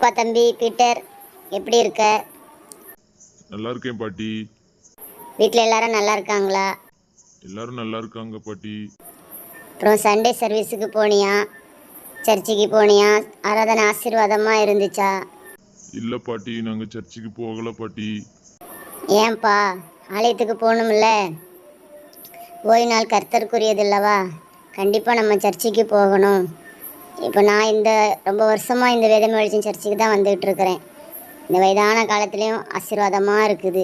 அப்பா தம்பி பீட்டர் எப்படி இருக்க? நல்லா இருக்கேன் பாட்டி. வீட்டில் எல்லாரும் நல்லா இருக்காங்களா? எல்லாரும் நல்லா இருக்காங்க பாட்டி. அப்புறம் சண்டே சர்வீஸுக்கு போனியா? சர்ச்சுக்கு போனியா? ஆராதனை ஆசீர்வாதமாக இருந்துச்சா? இல்லை பாட்டி. நாங்கள் சர்ச்சுக்கு போகலை பாட்டி. ஏன்பா ஆலயத்துக்கு போகணும்ல? ஓய்வு நாள் கர்த்தருக்குரியது இல்லவா? கண்டிப்பாக நம்ம சர்ச்சுக்கு போகணும். இப்போ நான் இந்த ரொம்ப வருஷமாக இந்த வேதமை வெளிச்சம் சர்ச்சுக்கு தான் வந்துகிட்டு இருக்கிறேன் இந்த வயதான காலத்துலேயும் ஆசீர்வாதமாக இருக்குது.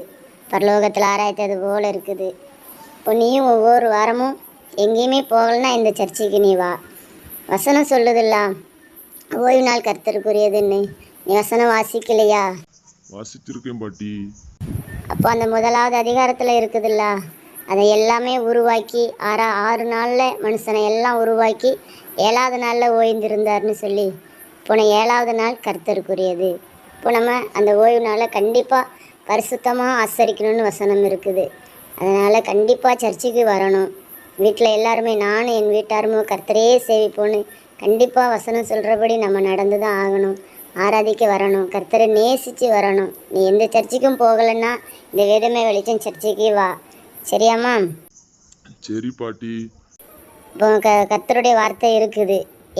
பரலோகத்தில் ஆராய்த்தது போல் இருக்குது. இப்போ நீயும் ஒவ்வொரு வாரமும் எங்கேயுமே போகலன்னா இந்த சர்ச்சுக்கு நீ வா. வசனம் சொல்லுதில்ல ஓய்வு நாள் கர்த்தருக்குரியதுன்னு நீ வசனம் வாசிக்கலையா? வாசிச்சிருக்கேன் பாட்டி. அப்போ அந்த முதலாவது அதிகாரத்தில் இருக்குதுல்ல அதை எல்லாமே உருவாக்கி ஆறா ஆறு நாளில் மனுஷனை எல்லாம் உருவாக்கி ஏழாவது நாளில் ஓய்ந்திருந்தார்னு சொல்லி போன ஏழாவது நாள் கர்த்தருக்குரியது. இப்போ நம்ம அந்த ஓய்வு நாளை கண்டிப்பாக பரிசுத்தமாக ஆசரிக்கணும்னு வசனம் இருக்குது. அதனால் கண்டிப்பாக சர்ச்சுக்கு வரணும். வீட்டில் எல்லாருமே நானும் என் வீட்டாருமோ கர்த்தரையே சேவிப்போன்னு கண்டிப்பாக வசனம் சொல்கிறபடி நம்ம நடந்து தான் ஆகணும். ஆராதிக்க வரணும். கர்த்தரை நேசித்து வரணும். நீ எந்த சர்ச்சுக்கும் போகலைன்னா இந்த வேதமே வெளிச்சம் சர்ச்சுக்கு வா. சரியாம்மா சரி பாட்டி. இப்போ க கர்த்தருடைய வார்த்தை இருக்குது.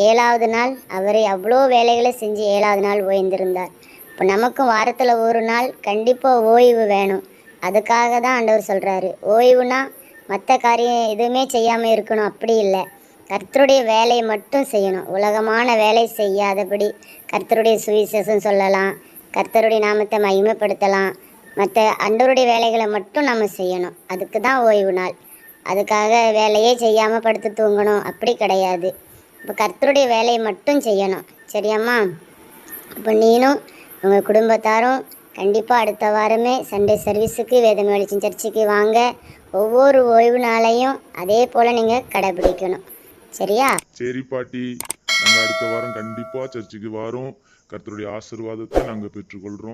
ஏழாவது நாள் அவர் அவ்வளோ வேலைகளை செஞ்சு ஏழாவது நாள் ஓய்ந்திருந்தார். இப்போ நமக்கும் வாரத்தில் ஒரு நாள் கண்டிப்பாக ஓய்வு வேணும். அதுக்காக தான் ஆண்டவர் சொல்கிறாரு ஓய்வுனா மற்ற காரியம் எதுவுமே செய்யாமல் இருக்கணும். அப்படி இல்லை. கர்த்தருடைய வேலையை மட்டும் செய்யணும். உலகமான வேலை செய்யாதபடி கர்த்தருடைய சுவிசேஷம் சொல்லலாம். கர்த்தருடைய நாமத்தை மகிமைப்படுத்தலாம். மற்ற அண்டருடைய வேலைகளை மட்டும் நம்ம செய்யணும். அதுக்கு தான் ஓய்வு நாள். அதுக்காக வேலையே செய்யாமல் படுத்து தூங்கணும். அப்படி கிடையாது. இப்போ கர்த்தருடைய வேலையை மட்டும் செய்யணும். சரியாம்மா? இப்போ நீனும் உங்கள் குடும்பத்தாரும் கண்டிப்பாக அடுத்த வாரமே சண்டே சர்வீஸுக்கு வேதம் வெளிச்சம் சர்ச்சுக்கு வாங்க. ஒவ்வொரு ஓய்வு நாளையும் அதே போல் நீங்கள் கடைபிடிக்கணும். சரியா? சரி பாட்டி. நாங்கள் அடுத்த வாரம் கண்டிப்பாக சர்ச்சுக்கு வரோம். கர்த்தருடைய ஆசீர்வாதத்தை நாங்கள் பெற்றுக்கொள்கிறோம்